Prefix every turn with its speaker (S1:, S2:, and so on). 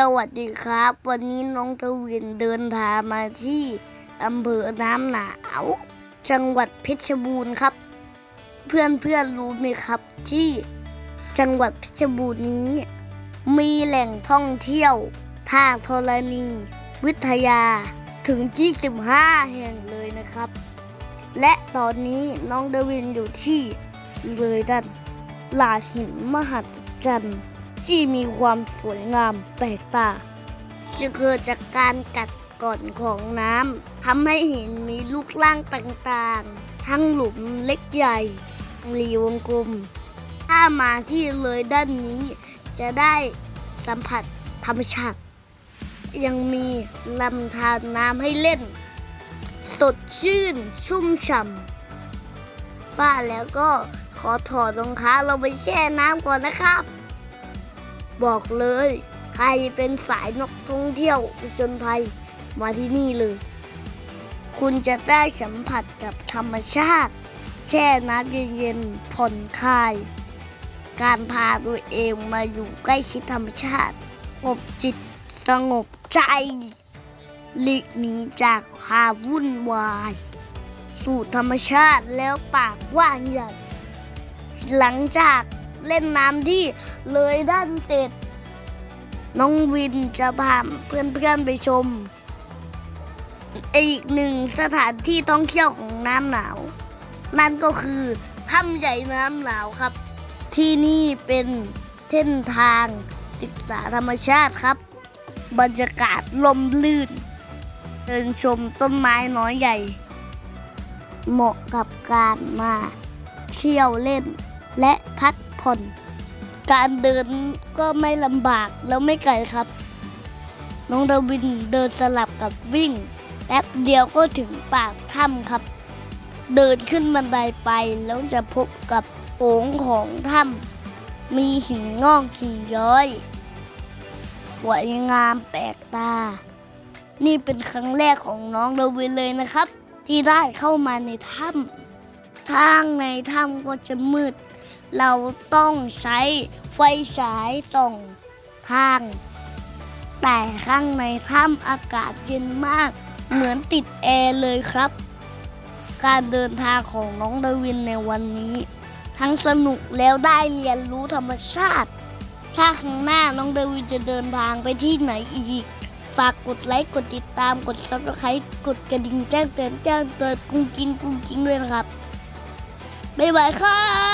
S1: สวัสดีครับ วันนี้น้องทวินเดินทางมาที่อำเภอน้ำหนาว จังหวัดเพชรบูรณ์ครับ เพื่อนเพื่อนรู้ไหมครับที่จังหวัดเพชรบูรณ์นี้ มีแหล่งท่องเที่ยวทางธรณี วิทยาถึง 25 แห่งเลยนะครับ และตอนนี้น้องเดวินอยู่ที่เลยดันลาหินมหัศจรรย์ ที่มีความสวยงามแปลกตาจะเกิดจากการกัดก่อนของน้ำทำให้หินมีรูปร่างต่างๆ ทั้งหลุมเล็กใหญ่รีวงกลม ถ้ามาที่เลยด้านนี้จะได้สัมผัสธรรมชาติ ยังมีลำธารน้ำให้เล่น สดชื่นชุ่มฉ่ำป้าแล้วก็ขอถอดรองเท้าเราไปแช่น้ำก่อนนะครับ บอกเลย ใครเป็นสายนกท่องเที่ยวผจญภัยมาที่นี่เลย คุณจะได้สัมผัสกับธรรมชาติ แช่น้ำเย็นๆผ่อนคลาย การพาตัวเองมาอยู่ใกล้ชิดธรรมชาติสงบจิตสงบใจหลีกหนีจากความวุ่นวาย สู่ธรรมชาติแล้วปากกว่างใหญ่หลังจาก เล่นน้ำที่เลยด้านเสร็จ น้องวินจะพาเพื่อนๆไปชม อีกหนึ่งสถานที่ท่องเที่ยวของน้ำหนาว นั่นก็คือถ้ำใหญ่น้ำหนาวครับ ที่นี่เป็นเส้นทางศึกษาธรรมชาติครับ บรรยากาศลมลื่น เดินชมต้นไม้น้อยใหญ่ เหมาะกับการมาเที่ยวเล่นและพัก ผ่อน การเดินก็ไม่ลำบากแล้วไม่ไกลครับ น้องดาวินเดินสลับกับวิ่งแป๊บเดียวก็ถึงปากถ้ำครับ เดินขึ้นบันไดไปแล้วจะพบกับโถงของถ้ำมีหินงอกหินย้อยสวยงามแปลกตา นี่เป็นครั้งแรกของน้องดาวินเลยนะครับ ที่ได้เข้ามาในถ้ำทางในถ้ำก็จะมืด เราต้องใช้ไฟฉายส่องทาง แต่ข้างในถ้ำอากาศเย็นมาก เหมือนติดแอร์เลยครับ การเดินทางของน้องดาวินในวันนี้ ทั้งสนุกแล้วได้เรียนรู้ธรรมชาติ ถ้าข้างหน้าน้องดาวินจะเดินทางไปที่ไหนอีกฝากกดไลค์ กดติดตาม กดซับสไครต์กดกระดิ่งแจ้งเตือนแจ้งเตือนกุ้งกินกุ้งกินด้วยนะครับ บ๊ายบายครับ